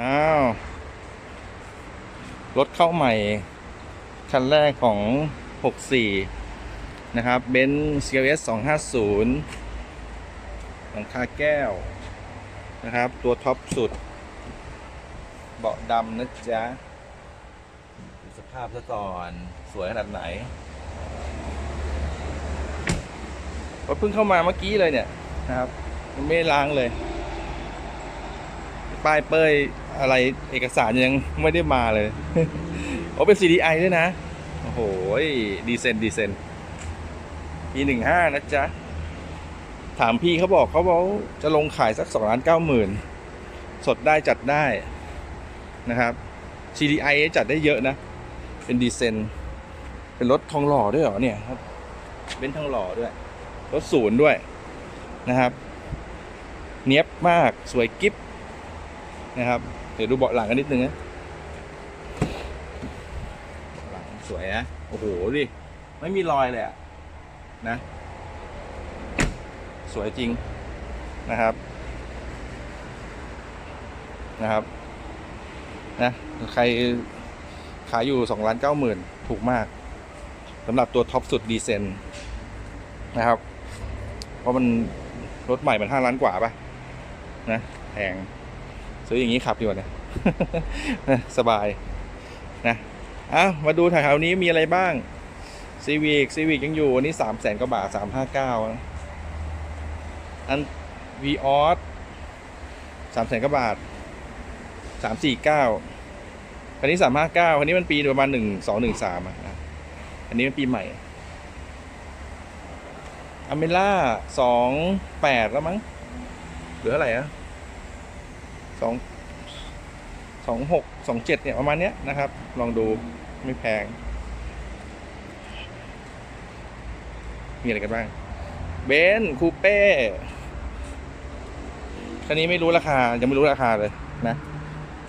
อ้าว รถเข้าใหม่ คันแรกของ 64 นะครับเบนซ์ CLS 250หลังคาแก้ว นะครับ ตัวท็อปสุด เบาะดำนะจ๊ะสภาพซะก่อน สวยขนาดไหนรถเพิ่งเข้ามาเมื่อกี้เลยเนี่ยนะครับยังไม่ล้างเลย ป้ายเป้ย อะไรเอกสารยังไม่ได้มาเลยโอ้เป็น CDI ด้วยนะ โอ้โหดีเซนดีเซนปีหนึ่งห้านะจ๊ะ ถามพี่เขาบอกเขาบอกจะลงขายสักสองล้านเก้าหมื่นสดได้จัดได้นะครับ CDI จัดได้เยอะนะ เป็นดีเซนเป็นรถทองหล่อด้วยเหรอเนี่ยครับเป็นทองหล่อด้วย รถศูนย์ด้วยนะครับ เนี้ยบมากสวยกิ๊บนะครับ เดี๋ยวดูเบาะหลังกันนิดนึงนะหลังสวยนะ โอ้โหดิ ไม่มีรอยเลยอะนะ สวยจริงนะครับ นะครับ นะ ใครขายอยู่สองล้านเก้าหมื่นถูกมากสำหรับตัวท็อปสุดดีเซนนะครับ เพราะมันรถใหม่มันห้าล้านกว่าปะนะแพง ซื้ออย่างนี้ขับดีกว่าเนี่ยสบายนะอ้าวมาดูแถวๆนี้มีอะไรบ้างซีวิกซีวิกยังอยู่ อันนี้สามแสนกว่าบาทสามห้าเก้าอันวีออสสามแสนกว่าบาทสามสี่เก้าคันนี้สามห้าเก้าคันนี้มันปีประมาณหนึ่งสองหนึ่งสามอะอันนี้มันปีใหม่อเมล่าสองแปดแล้วมั้งเหลืออะไรอะ องสองหกสองเจ็ดเนี่ยประมาณเนี้ยนะครับ ลองดูไม่แพง มีอะไรกันบ้าง เบนซ์คูเป้คันนี้ไม่รู้ราคา ยังไม่รู้ราคาเลยนะ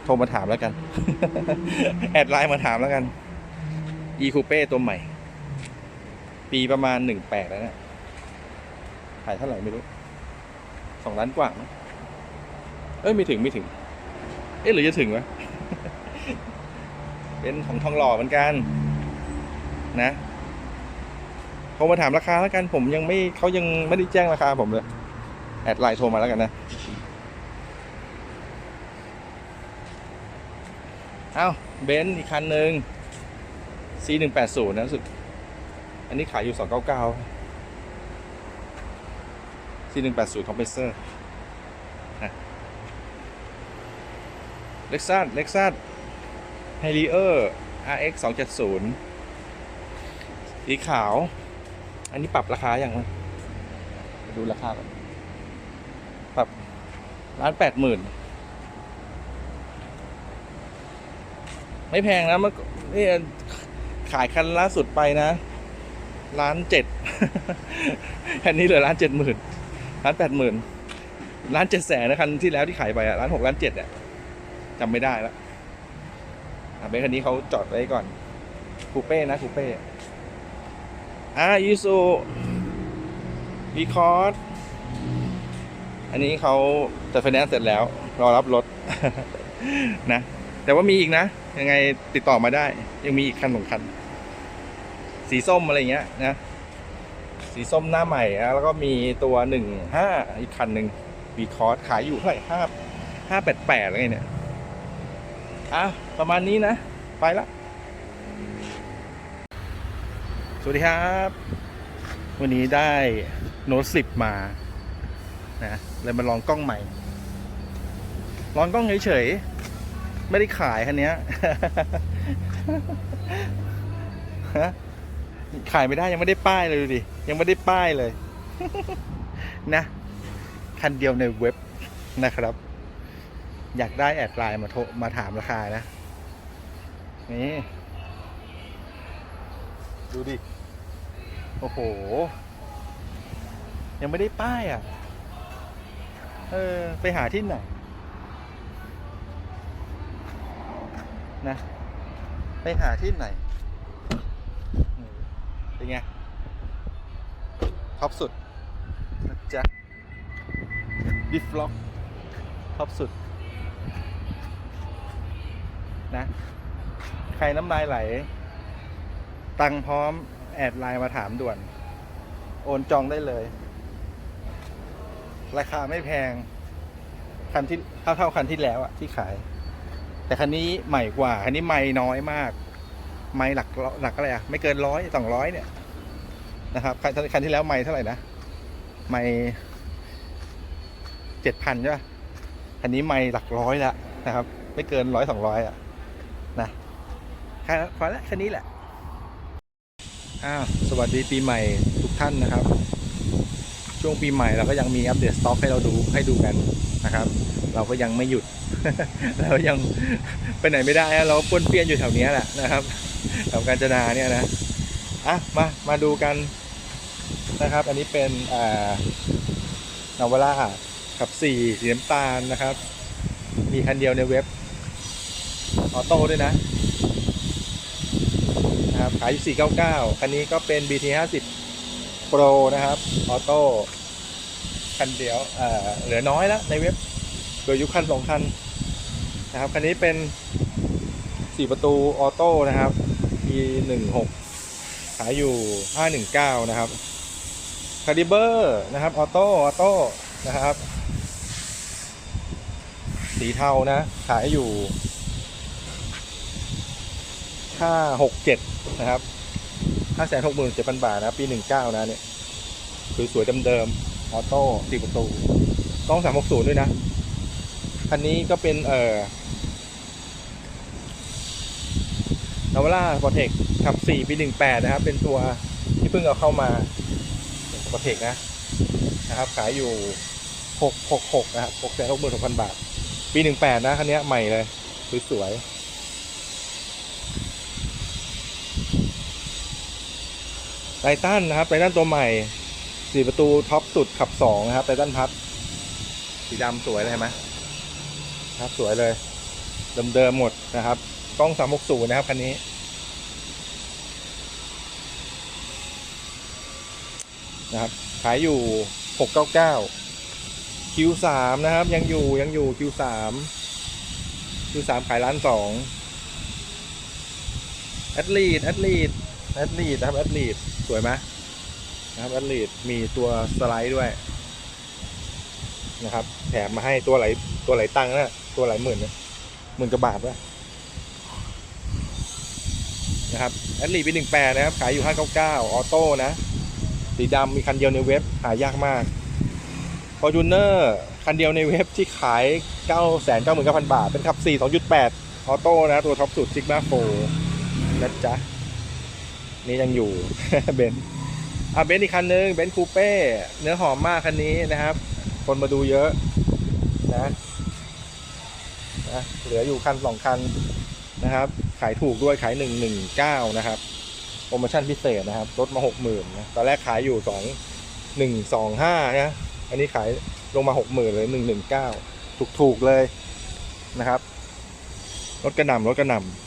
โทรมาถามแล้วกัน แอดไลน์มาถามแล้วกัน e คูเป้ตัวใหม่ ปีประมาณหนึ่งแปดแล้วเนะขายเท่าไหร่ไม่รู้สองล้านกว่ามั้ง เอ้ยไม่ถึงไม่ถึง เอ๊ะหรือจะถึงวะเป็นของทองหล่อเหมือนกัน นะโทรมาถามราคาแล้วกันผมยังไม่เขายังไม่ได้แจ้งราคาผมเลย แอดไลน์โทรมาแล้วกันนะ เอ้าเบนซ์อีกคันหนึ่ง C หนึ่งแปดศูนย์นะรู้สึก อันนี้ขายอยู่สองเก้าเก้า C หนึ่งแปดศูนย์คอมเพรสเซอร์ เล็กซัสเล็กซัสไฮเออร์ RX สองเจ็ดศูนย์สีขาว อันนี้ปรับราคาอย่างไรดูราคาก่อนปรับล้านแปดหมื่นไม่แพงนะเมื่อนี่ขายคันล่าสุดไปนะล้านเจ็ดคันนี้เหลือล้านเจ็ดหมื่นล้านแปดหมื่นล้านเจ็ดแสนนะคันที่แล้วที่ขายไปอะล้านหกล้านเจ็ดอะ จำไม่ได้แล้วอะเบนคันนี้เขาจอดไว้ก่อน คูเป้นะคูเป้อ่ายูซูวีคอร์ดอันนี้เขาจัดไฟแนนซ์เสร็จแล้ว รอรับรถ นะ แต่ว่ามีอีกนะ ยังไงติดต่อมาได้ ยังมีอีกคันสองคัน สีส้มอะไรเงี้ยนะ สีส้มหน้าใหม่นะแล้วก็มีตัวหนึ่งห้าอีกคันหนึ่งวีคอร์สขายอยู่เท่าไหร่ห้าห้าแปดแปดอะไรเนี่ย อะประมาณนี้นะ ไปละ สวัสดีครับ วันนี้ได้โน้ตสิบมานะเลยมาลองกล้องใหม่ ลองกล้องเฉยๆ ไม่ได้ขายคันนี้ขายไม่ได้ยังไม่ได้ป้ายเลยดูดิ ยังไม่ได้ป้ายเลย นะ คันเดียวในเว็บนะครับ อยากได้แอดไลน์มาโทรมาถามราคานะ นี่ ดูดิ โอ้โห ยังไม่ได้ป้ายอะ เออ ไปหาที่ไหน นะ ไปหาที่ไหน เป็นไง ท็อปสุดนะจ๊ะดิฟล็อกท็อปสุด นะ ใครน้ำลายไหล ตังพร้อมแอดไลน์มาถามด่วน โอนจองได้เลย ราคาไม่แพง คันที่เท่าเท่าคันที่แล้วอะที่ขาย แต่คันนี้ใหม่กว่า คันนี้ไม่น้อยมาก ไม่หลักหลักอะไรอะไม่เกินร้อยสองร้อยเนี่ยนะครับ คันที่แล้วไม่เท่าไหร่นะ ไม่เจ็ดพันใช่ปะคันนี้ไม่หลักร้อยละนะครับ ไม่เกินร้อยสองร้อยอะ นะแค่พอละแค่นี้แหละอ้าวสวัสดีปีใหม่ทุกท่านนะครับ ช่วงปีใหม่เราก็ยังมีอัปเดตสต็อกให้เราดูให้ดูกันนะครับ เราก็ยังไม่หยุด เรายังไปไหนไม่ได้อะเราป้วนเปี้ยนอยู่แถวเนี้ยแหละนะครับแถวกาญจนาเนี่ยนะอะมามาดูกันนะครับ อันนี้เป็นอ่านาวล่ากับสี่สีน้ำตาลนะครับ มีคันเดียวในเว็บ ออโต้ด้วยนะนะครับขายอยู่ 499 คันนี้ก็เป็น BT 50 Pro นะครับ ออโต้ คันเดียวเอ่อเหลือน้อยแล้วในเว็บ โดยยุคคันสองคันนะครับ คันนี้เป็น 4 ประตูออโต้นะครับ e 1 6 ขายอยู่ 519 นะครับคาลิเบอร์นะครับ ออโต้ ออโต้ นะครับ สีเทานะ ขายอยู่ 567นะครับ567,000บาทนะปี19นะเนี่ยสวยๆเดิมๆออโต้สี่ประตูกล้อง360ด้วยนะคันนี้ก็เป็นเอ่อนาวล่าสปอร์เทคขับ4ปี18นะครับ เป็นตัวที่เพิ่งเอาเข้ามาสปอร์เทคนะนะครับ ขายอยู่666นะครับ666,000บาท ปี18นะคันนี้ใหม่เลยสวยๆ ไททันนะครับไททันตัวใหม่สี่ประตูท็อปสุดขับสองนะครับไททันพับสีดำสวยเลยเห็นไหมครับสวยเลย เดิมๆหมดนะครับกล้อง 360 นะครับคันนี้ นะครับ ขายอยู่ 699 Q3 นะครับ ยังอยู่ยังอยู่ Q3 Q3 ขายล้านสองแอดลีดแอดลีดแอดลีดนะครับแอดลีด สวยไหมนะครับแอดลีดมีตัวสไลด์ด้วย นะครับ แถมมาให้ตัวไหลตัวไหลตังค์นะตัวไหลหมื่นนะหมื่นกว่าบาทด้วยนะครับแอดลีดปีหนึ่งแปดนะครับ ขายอยู่ห้าเก้าเก้าออโต้นะ สีดำมีคันเดียวในเว็บหายากมาก f o r t u n e r คันเดียวในเว็บที่ขาย 9 9 9 0 0 0 บาท เป็นขับ 4 2.8 ออโต้นะ ตัวท็อปสุด Sigma 4นะจ๊ะ นี่ยังอยู่เบนซ์อะเบนซ์อีกคันนึงเบนซ์คูเป้เนื้อหอมมากคันนี้นะครับ คนมาดูเยอะนะนะเหลืออยู่คันสองคันนะครับ ขายถูกด้วยขาย119นะครับโปรโมชั่นพิเศษนะครับลดมา60,000นตอนแรกขายอยู่2 125นะอันนี้ขายลงมา60,000เลย119ถูกถูกๆเลยนะครับรถกระหน่ำรถกระหน่ำ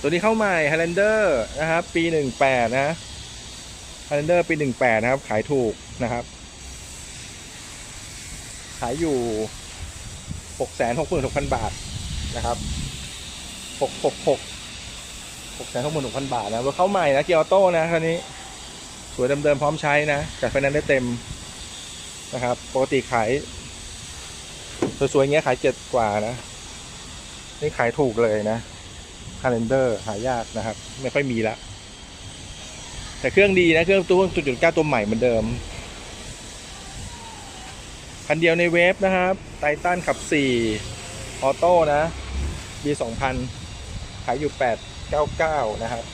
ตัวนี้เข้าใหม่ Highlander นะครับ ปี 18 นะ Highlander ปี 18 นะครับ ขายถูกนะครับ ขายอยู่ 666,000 บาทนะครับ 666 6 6 6 0 0 0 บาทนะรถเข้าใหม่นะเกียร์ออโต้นะคันนี้ สวยเดิมๆพร้อมใช้นะจัดไฟแนนซ์ได้เต็มนะครับ ปกติขาย สวยๆอย่างเงี้ยขายเจ็ดกว่านะ นี่ขายถูกเลยนะ คาล endar หายากนะครับ ไม่ค่อยมีละ แต่เครื่องดีนะ เครื่องตัวจุดจุดเก้าตัวใหม่เหมือนเดิมคันเดียวในเวฟนะครับไททันขับ4ออโต้นะปี2000ขายอยู่899นะครับ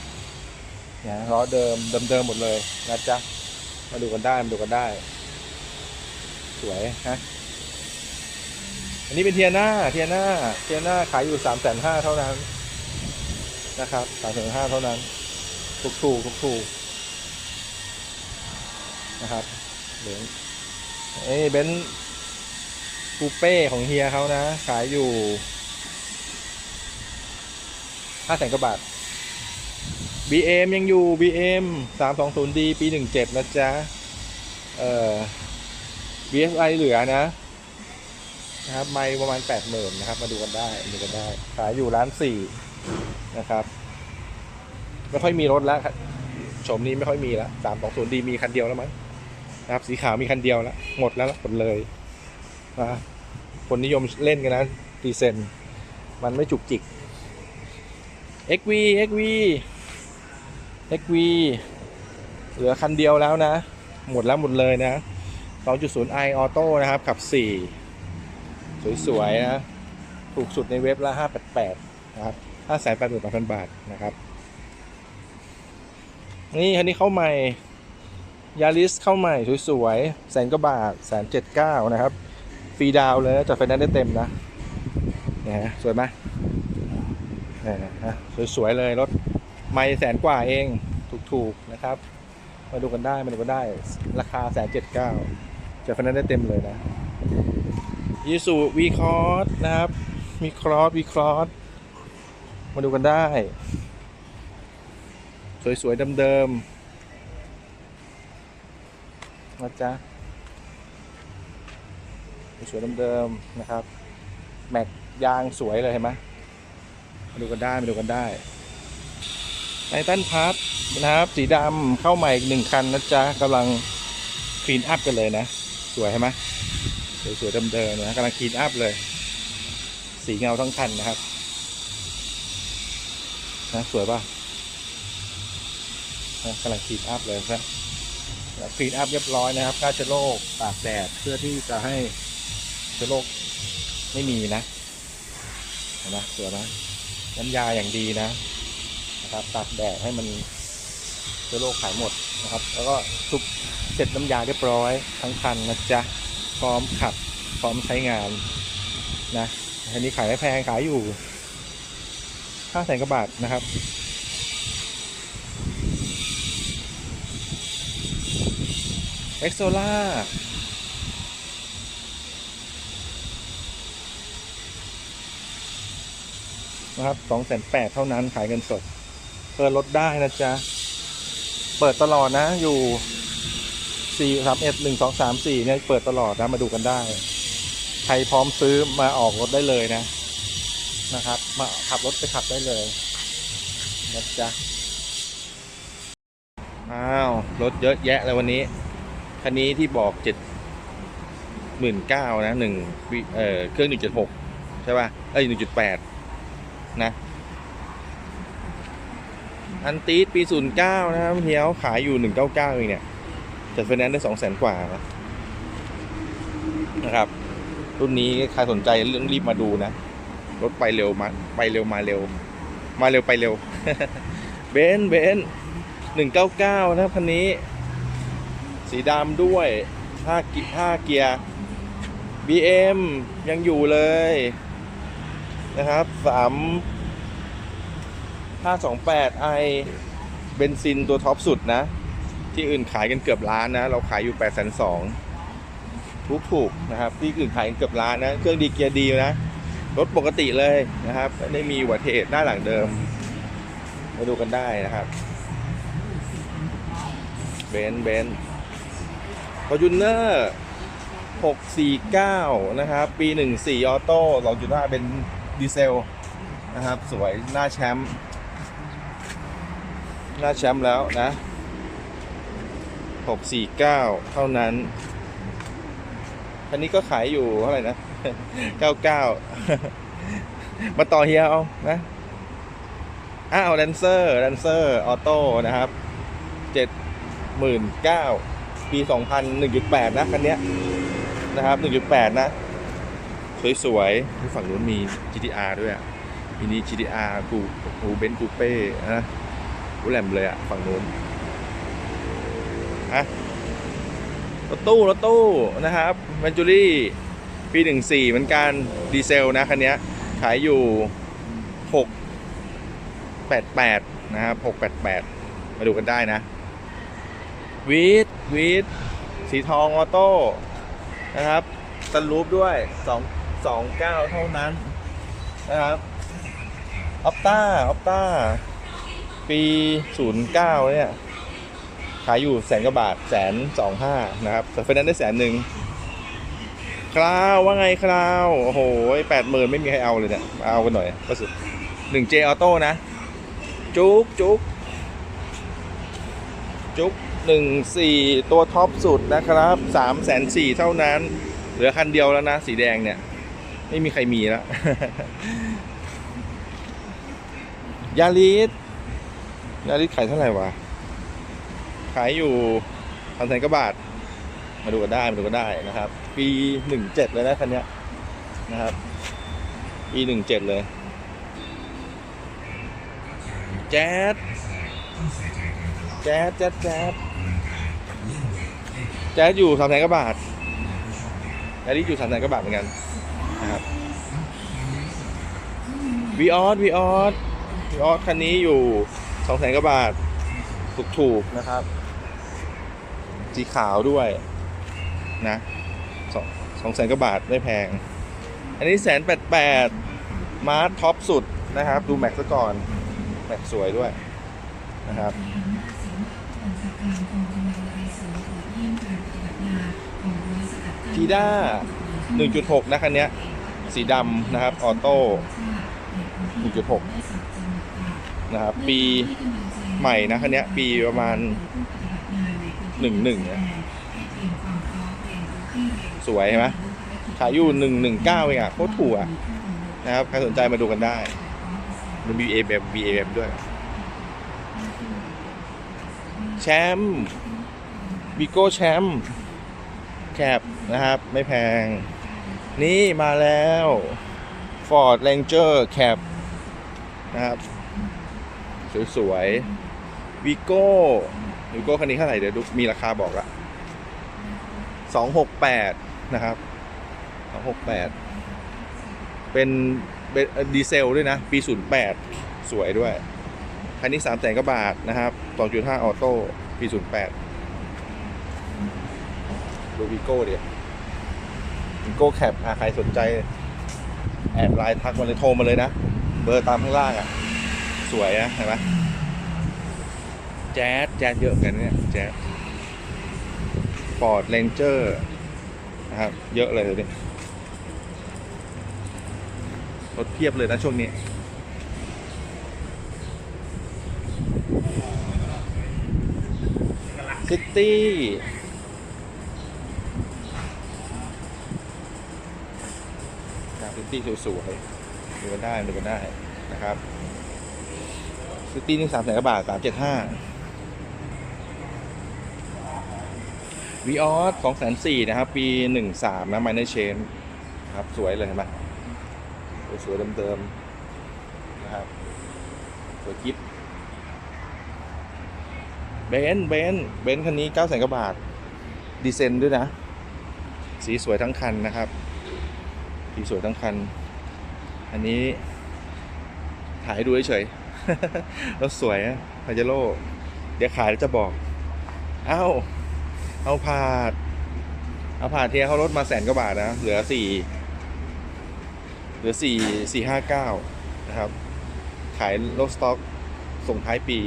เนี่ยล้อเดิมเดิมๆหมดเลยนะจ๊ะมาดูกันได้ มาดูกันได้ สวยนะอันนี้เป็นเทียน่าเทียน่าเทียน่าขายอยู่สามแสนห้าเท่านั้น นะครับสามแสนห้าเท่านั้น ถูกถูกถูกถูกนะครับเหลืองเอ้ยเบนซ์คูเป้ของเฮียเขานะ ขายอยู่ห้าแสนกว่าบาท BM ยังอยู่ BM 320D ปี 17 นะจ๊ะ เอ่อ BSI เหลือนะ นะครับ ไม่ประมาณแปดหมื่นนะครับ มาดูกันได้มาดูกันได้ ขายอยู่ร้านสี่ นะครับ ไม่ค่อยมีรถแล้วครับโฉมนี้ไม่ค่อยมีแล้วสามสองศูนย์ดีมีคันเดียวแล้วมั้งนะครับ สีขาวมีคันเดียวแล้วหมดแล้วหมดเลยนะคนนิยมเล่นกันนะดีเซนมันไม่จุกจิก XV XV XV เหลือคันเดียวแล้วนะ หมดแล้วหมดเลยนะ 2.0i ออโต้นะครับ ขับ 4 สวย ๆ นะ ถูกสุดในเว็บละ 588 นะครับ 588,000บาทนะครับ นี่คันนี้เข้าใหม่ยาริสเข้าใหม่สวยๆแสนกว่าบาทแสนเจ็ดเก้านะครับ ฟรีดาวเลยจัดไฟแนนซ์ได้เต็มนะเนี่ยฮะสวยไหมเนี่ยฮะสวยๆเลยรถไม่แสนกว่าเองถูกๆนะครับ มาดูกันได้มาดูกันได้ราคาแสนเจ็ดเก้าจัดไฟแนนซ์ได้เต็มเลยนะยูสุวีคอร์สนะครับมีครอสวีครอส มาดูกันได้ สวยๆเดิมๆนะจ๊ะสวยๆเดิมๆนะครับ แม็กยางสวยเลยเห็นไหมมาดูกันได้มาดูกันได้ไททันพัทนะครับ สีดำเข้าใหม่อีกหนึ่งคันนะจ๊ะกำลังคลีนอัพกันเลยนะ สวยใช่ไหมสวยๆเดิมๆนะกำลังคลีนอัพเลย สีเงาทั้งคันนะครับ นะสวยป่ะนะกำลังคลีนอัพเลยนะคลีนอัพเรียบร้อยนะครับฆ่าเชื้อโรคตากแดดเพื่อที่จะให้เชื้อโรคไม่มีนะเห็นไหมสวยไหมน้ำยาอย่างดีนะนะครับตากแดดให้มันเชื้อโรคขายหมดนะครับ แล้วก็ทุกเสร็จน้ำยาเรียบร้อยทั้งคันนะจ๊ะพร้อมขับพร้อมใช้งานนะอันนี้ขายไม่แพงขายอยู่ ห้าแสนกว่าบาทนะครับเอ็กโซล่านะครับสองแสนแปดเท่านั้นขายเงินสด เปิดรถได้นะจ๊ะ เปิดตลอดนะอยู่สี่สามเอ็ดหนึ่งสองสามสี่เนี่ยเปิดตลอดนะมาดูกันได้ ใครพร้อมซื้อมาออกรถได้เลยนะ นะครับ มาขับรถไปขับได้เลยนะจ๊ะอ้าวรถเยอะแยะเลยวันนี้ คันนี้ที่บอกเจ็ดหมื่นเก้านะหนึ่งเอ่อเครื่องหนึ่งจุดหกใช่ป่ะเอ้ยหนึ่งจุดแปดนะอันตีดปี09นย์เก้านะครับเฮียวขายอยู่199เก้าเก้าเองเนี่ยจัดไฟแนนซ์ได้200,000กว่านะนะครับ รุ่นนี้ใครสนใจเรื่องรีบมาดูนะ รถไปเร็วมาไปเร็วมาเร็ว มาเร็วไปเร็ว เบนเบนซ์199นะครับคันนี้ สีดำด้วย5กิ5เกียร์ BM ยังอยู่เลย นะครับสามห้าสองแปดไอเบนซินตัวท็อปสุดนะ ที่อื่นขายกันเกือบล้านนะ เราขายอยู่แปดแสนสองถูกถูกๆนะครับ ที่อื่นขายกันเกือบล้านนะ เครื่องดีเกียร์ดีนะ รถปกติเลยนะครับไม่ได้มีอุบัติเหตุด้านหลังเดิม มาดูกันได้นะครับเบนเบนฟอร์จูเนอร์649 นะครับ ปี 14 ออโต้2.5เป็นดีเซล นะครับ สวยหน้าแชมป์หน้าแชมป์แล้วนะ 649 เท่านั้น คันนี้ก็ขายอยู่เท่าไหร่นะ 99มาต่อเฮียเอานะอ้าวแดนเซอร์แดนเซอร์ออโต้นะครับ79,000ปี2000 1.8นะคันเนี้ยนะครับ1.8นะ สวยๆที่ฝั่งนู้นมี GTR ด้วยอะมินิ GTR กูกูเบนกูเป้นะกูแหลมเลยอะ ฝั่งนู้นอะรถตู้รถตู้นะครับแมนจูรี่ ปี14เหมือนกันดีเซลนะคันนี้ขายอยู่688นะครับ688มาดูกันได้นะวีดวีดสีทองออโต้นะครับสลูปด้วย2 2 9เท่านั้นนะครับออปต้าออปต้าปี09เนี่ยขายอยู่แสนกว่าบาทแสนสองห้านะครับแต่ไฟแนนซ์ได้แสนหนึ่ง คราวว่าไงคราว โอ้โหแปดหมื่นไม่มีใครเอาเลยเนี่ย เอากันหน่อยก็สุดหนึ่งเจออโต้นะ จุกจุกจุกหนึ่งสี่ตัวท็อปสุดนะครับสามแสนสี่เท่านั้น เหลือคันเดียวแล้วนะ สีแดงเนี่ย ไม่มีใครมีแล้วยาลิสยาลิสขายเท่าไหร่วะ ขายอยู่พันแสนกว่าบาท มาดูกันได้ มาดูกันได้นะครับ ปีหนึ่งเจ็ดเลยนะคันนี้นะครับ ปีหนึ่งเจ็ดเลย แจ๊ดแจ๊ดแจ๊ดแจ๊ดแจ๊ดอยู่สามแสนกว่าบาทแจ๊ดที่อยู่สามแสนกว่าบาทเหมือนกันนะครับวีออสวีออสวีออสคันนี้อยู่สองแสนกว่าบาทถูกๆนะครับ สีขาวด้วยนะ สองสองแสนกว่าบาทไม่แพง อันนี้แสนแปดแปดมาร์ทท็อปสุดนะครับ ดูแม็กซ์ซะก่อน แม็กซ์สวยด้วยนะครับทีด้า1.6 นะคันนี้สีดำนะครับ ออโต้ 1.6 นะครับ ปีใหม่นะคันนี้ปีประมาณ 11นี่ย สวยใช่ไหมขายอยู่119เก้าเองอะโคตรถูกอะนะครับใครสนใจมาดูกันได้มัน BA แบบ BA แบบด้วย แชมป์บิโก้แชมป์แคปนะครับ ไม่แพง นี่มาแล้ว Ford Ranger แคปนะครับ สวยๆวิโก้วิโก้คันนี้เท่าไหร่เดี๋ยวดูมีราคาบอกละสองหกแปด นะครับสองหกแปดเป็นเป็นดีเซลด้วยนะ ปีศูนย์แปดสวยด้วย คันนี้สามแสนกว่าบาทนะครับ 2.5 ออโต้ ปี 08 ดูวีโก้เดี๋ยววีโก้แคปอะใครสนใจ แอดไลน์ทักมาเลยโทรมาเลยนะ เบอร์ตามข้างล่างอะ สวยนะเห็นไหมแจ๊สแจ๊สเยอะเหมือนกันเนี่ย แจ๊สฟอร์ดเรนเจอร์ นะครับ เยอะเลยเดี๋ยรถเพียบเลยนะช่วงนี้ ซิตี้ซิตี้สวยๆดูกันได้ดูกันได้นะครับ ซิตี้นี่สามแสนกว่าบาทสามเจ็ดห้า วีออสสองแสนสี่นะครับ ปีหนึ่งสามนะไมเนอร์เชนครับ สวยเลยเห็นไหมสวยเดิมๆนะครับ สวยกิ๊บเบนซ์เบนซ์เบนซ์คันนี้9ก้าแสนกว่าบาท ดีเซนด้วยนะ สีสวยทั้งคันนะครับ สีสวยทั้งคัน อันนี้ ถ่ายดูเฉยๆรถสวยนะพาเจโร่เดี๋ยวขายแล้วจะบอก อ้าว เอาผาดเอาผาดเทียเขาลดมาแสนกว่าบาทนะ เหลือสี่เหลือสี่สี่ห้าเก้านะครับ ขายรถสต็อกส่งท้ายปี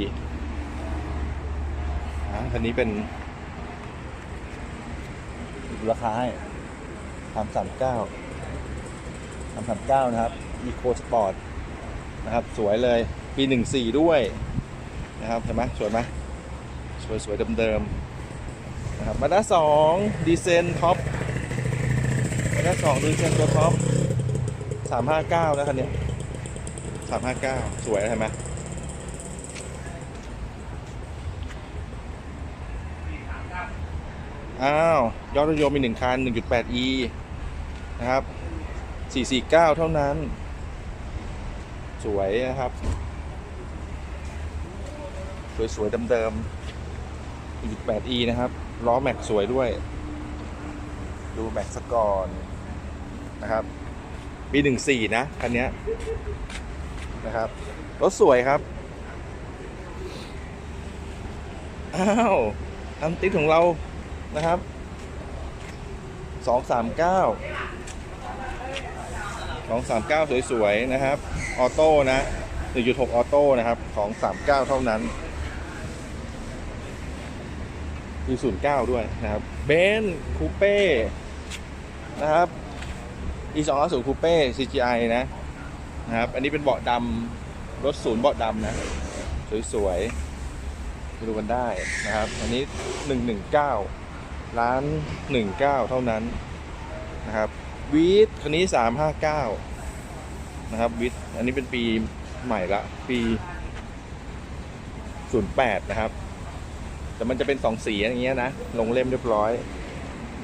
อ่าคันนี้เป็นราคาให้สามสามเก้าสามสามเก้านะครับอีโคสปอร์ตนะครับ สวยเลย ปีหนึ่งสี่ด้วยนะครับ เห็นไหมสวยไหมสวยสวยเดิมๆ นะครับมาด้าสองดีเซนท็อปมาด้าสองดีเซนตัวท็อปสามห้าเก้านะคันนี้สามห้าเก้าสวยเห็นไหมอ้าว ยอดรถยนต์มีหนึ่งคัน 1.8e นะครับ449เท่านั้น สวยนะครับ สวยๆเดิมๆ 1.8e นะครับ ล้อแม็กสวยด้วย ดูแม็กสกอนนะครับปี14 นะคันนี้นะครับ รถสวยครับ อ้าวอันติดของเรานะครับสองสามเก้าสองสามเก้าสวย ๆ นะครับ ออโต้นะหนึ่งจุดหกออโต้นะครับ ของสามเก้าเท่านั้น มีศูนย์เก้าด้วยนะครับเบนคูเป้นะครับ e 2 5 0 Coupe CGI นะนะครับ อันนี้เป็นเบาะดำรถศูนย์เบาะดำนะ สวยๆดูกันได้นะครับ อันนี้ 119 ล้าน 19 เท่านั้นนะครับวีทคันนี้ 359 นะครับวิทอันนี้เป็นปีใหม่ละ ปี 08 นะครับ แต่มันจะเป็นสองสีอย่างเงี้ยนะ ลงเล่มเรียบร้อย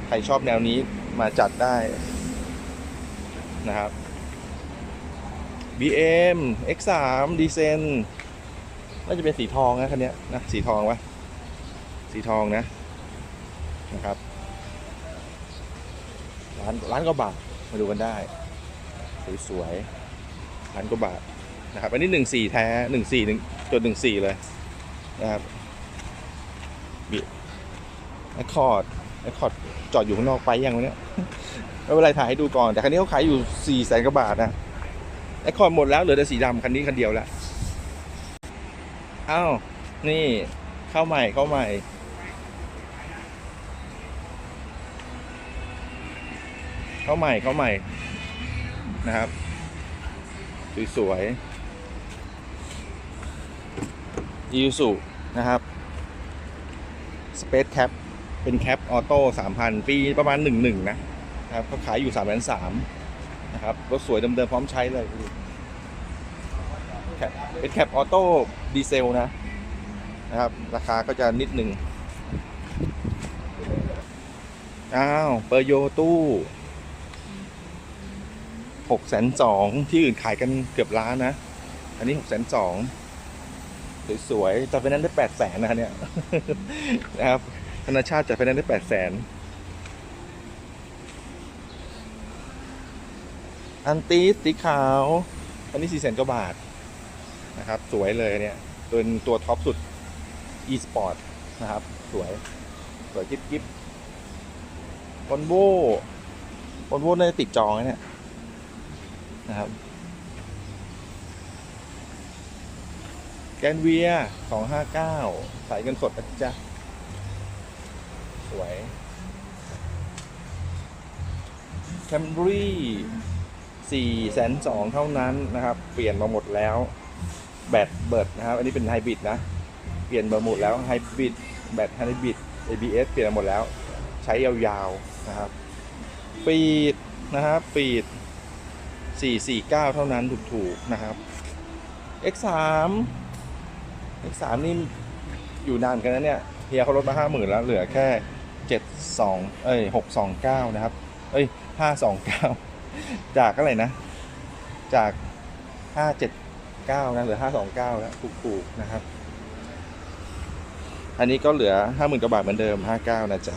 ใครชอบแนวนี้มาจัดได้นะครับ BM X3 ดีเซนน่าจะเป็นสีทองนะคันเนี้ยนะ สีทองวะสีทองนะนะครับร้านร้านก็บาทมาดูกันได้ สวยๆร้านก็บาทนะครับ อันนี้หนึ่งสี่แท้หนึ่งสี่หนึ่งจดหนึ่งสี่เลยนะครับ ไอคอร์ดไอคอร์ดจอดอยู่ข้างนอกไปยังวะเนี่ยไม่เป็นไรถ่ายให้ดูก่อน แต่คันนี้เขาขายอยู่สี่แสนกว่าบาทนะไอคอร์ดหมดแล้วเหลือแต่สีดำคันนี้คันเดียวแล้วอ้าวนี่เข้าใหม่เข้าใหม่เข้าใหม่เข้าใหม่นะครับ สวยๆอีซูนะครับ Space Cap เป็นแคปออโต้3,000ปีประมาณ11นะนะครับเขาขายอยู่3 3 0 0นะครับ รถสวยเดิมๆพร้อมใช้เลยเป็นแคปออโต้ดีเซลนะนะครับ ราคาก็จะนิดหนึ่งอ้าวเปอร์โยตู้หกแสนสองที่อื่นขายกันเกือบล้านนะ อันนี้หกแสนสองสวยๆจัดไฟแนนซ์ได้แปดแสนนะเนี่ยนะครับ ธนาชาติจัดไฟแนนซ์ได้แปดแสนอันตีสีขาว อันนี้สี่แสนกว่าบาทนะครับ สวยเลยเนี่ยเป็นตัวท็อปสุด e-sport นะครับ สวย สวยกิ๊บกิ๊บวอนโววอนโวน่าจะติดจองนะเนี่ยนะครับ แกนเวียสองห้าเก้าสายเงินสดนะจ๊ะ สวยแคมบรีสี่แสนสองเท่านั้นนะครับ เปลี่ยนมาหมดแล้ว แบตเบิดนะครับ อันนี้เป็นไฮบริดนะ เปลี่ยนมาหมดแล้วไฮบริดแบตไฮบริด ABS เปลี่ยนมาหมดแล้ว ใช้ยาวๆนะครับ ปีดนะครับปีด 449 เท่านั้นถูกๆนะครับ X3 X3 นี่อยู่นานกันนะเนี่ยเฮียเขาลดมา 50,000 แล้วเหลือแค่ 72 เอ้ย 629 นะครับ เอ้ย 529 จากอะไรนะ จาก 579 นะเหลือ 529 แล้วถูกๆนะครับ อันนี้ก็เหลือ 50,000กว่าบาทเหมือนเดิม 59 นะจ๊ะ